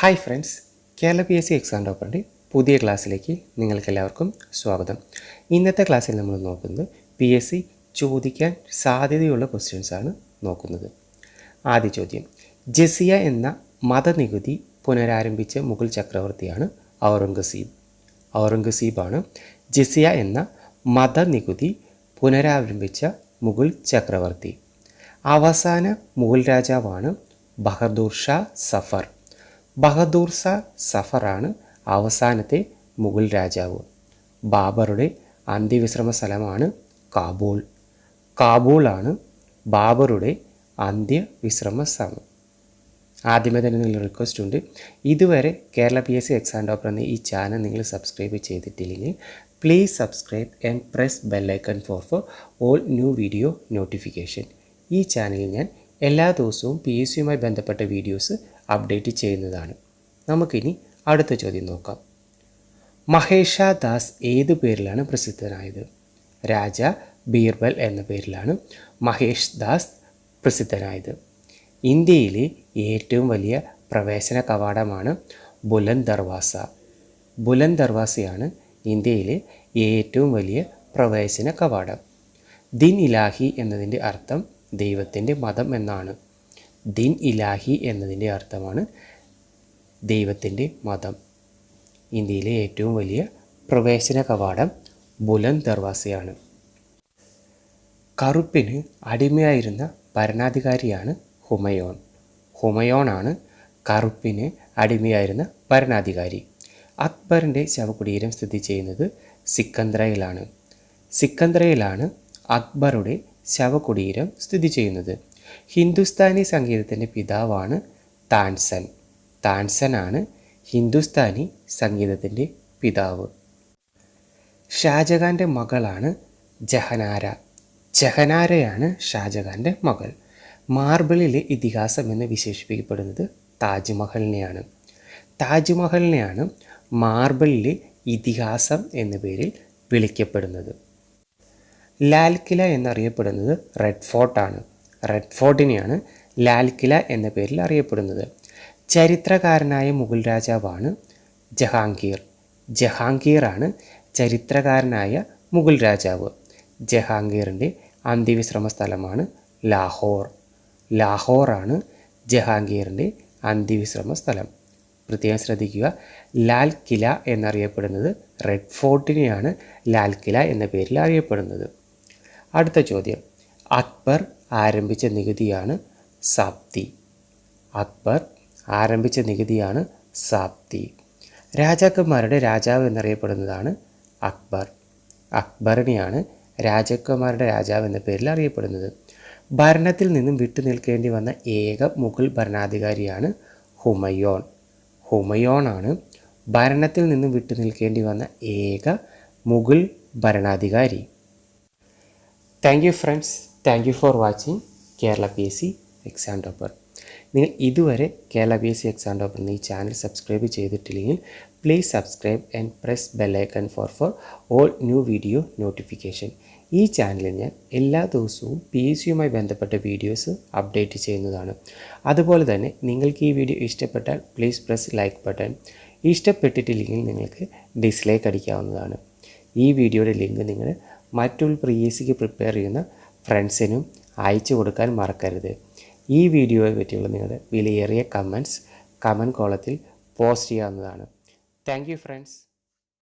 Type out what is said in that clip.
Hi friends Kerala P S C exam ടോപ്പറിന്റെ പുതിയ ക്ലാസ്സിലേക്ക് നിങ്ങൾക്ക് എല്ലാവർക്കും സ്വാഗതം. ഇന്നത്തെ ക്ലാസ്സിൽ നമ്മൾ നോക്കുന്നത് പി എസ് സി ചോദിക്കാൻ സാധ്യതയുള്ള ക്വസ്റ്റ്യൻസ് ആണ് നോക്കുന്നത്. ആദ്യ ചോദ്യം ജസിയ എന്ന മതനികുതി പുനരാരംഭിച്ച മുഗൾ ചക്രവർത്തിയാണ് ഔറംഗസീബ്. ഔറംഗസീബാണ് ജസിയ എന്ന മതനികുതി പുനരാരംഭിച്ച മുഗൾ ചക്രവർത്തി. അവസാന മുഗൾ രാജാവാണ് ബഹദൂർ ഷാ സഫർ. ബഹദൂർ സ സഫറാണ് അവസാനത്തെ മുഗൾ രാജാവ്. ബാബറുടെ അന്ത്യവിശ്രമ സ്ഥലമാണ് കാബൂൾ. കാബൂളാണ് ബാബറുടെ അന്ത്യവിശ്രമ സ്ഥലം ആദ്യമേ തന്നെ നിങ്ങൾ റിക്വസ്റ്റ് ഉണ്ട്. ഇതുവരെ Kerala P S C exam topper എന്ന ഈ ചാനൽ നിങ്ങൾ സബ്സ്ക്രൈബ് ചെയ്തിട്ടില്ലെങ്കിൽ please subscribe and press bell icon for for all new video notification ഈ ചാനലിൽ ഞാൻ എല്ലാ ദിവസവും പി എസ് സിയുമായി ബന്ധപ്പെട്ട വീഡിയോസ് അപ്ഡേറ്റ് ചെയ്യുന്നതാണ്. നമുക്കിനി അടുത്ത ചോദ്യം നോക്കാം. മഹേഷ ദാസ് ഏത് പേരിലാണ് പ്രസിദ്ധനായത്? രാജ ബീർബൽ എന്ന പേരിലാണ് മഹേഷ് ദാസ് പ്രസിദ്ധനായത്. ഇന്ത്യയിലെ ഏറ്റവും വലിയ പ്രവേശന കവാടമാണ് ബുലൻ ദർവാസ. ബുലൻ ദർവാസയാണ് ഇന്ത്യയിലെ ഏറ്റവും വലിയ പ്രവേശന കവാടം. ദിൻ ഇലാഹി എന്നതിന്റെ അർത്ഥം ദൈവത്തിന്റെ മതം എന്നാണ്. ദിൻ ഇലാഹി എന്നതിന്റെ അർത്ഥമാണ് ദൈവത്തിന്റെ മതം. ഇന്ത്യയിലെ ഏറ്റവും വലിയ പ്രവേശന കവാടം ബുലൻ ദർവാസയാണ്. കറുപ്പിന് അടിമയായിരുന്ന ഭരണാധികാരിയാണ് ഹുമയോൺ. ഹുമയോണാണ് കറുപ്പിന് അടിമയായിരുന്ന ഭരണാധികാരി. അക്ബറിന്റെ ശവകുടീരം സ്ഥിതി ചെയ്യുന്നത് സിക്കന്ദ്രയിലാണ് സിക്കന്ദ്രയിലാണ് അക്ബറുടെ ശവകുടീരം സ്ഥിതി ചെയ്യുന്നത്. ഹിന്ദുസ്ഥാനി സംഗീതത്തിന്റെ പിതാവാണ് താൻസൻ. താൻസനാണ് ഹിന്ദുസ്ഥാനി സംഗീതത്തിന്റെ പിതാവ്. ഷാജഹാന്റെ മകളാണ് ജഹനാര. ജഹനാരയാണ് ഷാജഹാന്റെ മകൾ. മാർബിളിലെ ഇതിഹാസം എന്ന് വിശേഷിപ്പിക്കപ്പെടുന്നത് താജ്മഹലിനെയാണ്. താജ്മഹലിനെയാണ് മാർബിളിലെ ഇതിഹാസം എന്ന പേരിൽ വിളിക്കപ്പെടുന്നത്. ലാൽ കില എന്നറിയപ്പെടുന്നത് റെഡ് ഫോർട്ടാണ്. റെഡ് ഫോർട്ടിനെയാണ് ലാൽ കില എന്ന പേരിൽ അറിയപ്പെടുന്നത്. ചരിത്രകാരനായ മുഗൾ രാജാവാണ് ജഹാംഗീർ. ജഹാംഗീറാണ് ചരിത്രകാരനായ മുഗൾ രാജാവ്. ജഹാംഗീറിന്റെ അന്ത്യവിശ്രമ സ്ഥലമാണ് ലാഹോർ. ലാഹോറാണ് ജഹാംഗീറിന്റെ അന്ത്യവിശ്രമ സ്ഥലം പ്രത്യേകം ശ്രദ്ധിക്കുക ലാൽ കില എന്നറിയപ്പെടുന്നത് റെഡ് ഫോർട്ടിനെയാണ് ലാൽ കില എന്ന പേരിൽ അറിയപ്പെടുന്നത്. അടുത്ത ചോദ്യം. അക്ബർ ആരംഭിച്ച നികുതിയാണ് സാപ്തി. അക്ബർ ആരംഭിച്ച നികുതിയാണ് സാപ്തി. രാജാക്കന്മാരുടെ രാജാവ് എന്നറിയപ്പെടുന്നതാണ് അക്ബർ. അക്ബറിനെയാണ് രാജാക്കന്മാരുടെ രാജാവ് എന്ന പേരിൽ അറിയപ്പെടുന്നത്. ഭരണത്തിൽ നിന്നും വിട്ടു നിൽക്കേണ്ടി വന്ന ഏക മുഗൾ ഭരണാധികാരിയാണ് ഹുമയോൺ. ഹുമയോണാണ് ഭരണത്തിൽ നിന്നും വിട്ടു നിൽക്കേണ്ടി വന്ന ഏക മുഗൾ ഭരണാധികാരി. Thank you friends. Thank you for watching Kerala P S C exam topper നിങ്ങൾ ഇതുവരെ Kerala P S C exam topper എന്ന ഈ ചാനൽ സബ്സ്ക്രൈബ് ചെയ്തിട്ടില്ലെങ്കിൽ please subscribe and press bell icon for for all new video notification ഈ ചാനലിൽ ഞാൻ എല്ലാ ദിവസവും പി എസ് സിയുമായി ബന്ധപ്പെട്ട വീഡിയോസ് അപ്ഡേറ്റ് ചെയ്യുന്നതാണ്. അതുപോലെ തന്നെ നിങ്ങൾക്ക് ഈ വീഡിയോ ഇഷ്ടപ്പെട്ടാൽ പ്ലീസ് പ്രസ് ലൈക്ക് ബട്ടൺ ഇഷ്ടപ്പെട്ടിട്ടില്ലെങ്കിൽ നിങ്ങൾക്ക് ഡിസ്ലൈക്ക് അടിക്കാവുന്നതാണ്. ഈ വീഡിയോയുടെ ലിങ്ക് നിങ്ങൾ മറ്റുള്ള പ്രി എസ് സിക്ക് പ്രിപ്പയർ ചെയ്യുന്ന ഫ്രണ്ട്സിനും അയച്ചു കൊടുക്കാൻ മറക്കരുത്. ഈ വീഡിയോയെ പറ്റിയുള്ള നിങ്ങളുടെ വിലയേറിയ കമന്റ്സ് കമന്റ് കോളത്തിൽ പോസ്റ്റ് ചെയ്യാവുന്നതാണ്. Thank friends.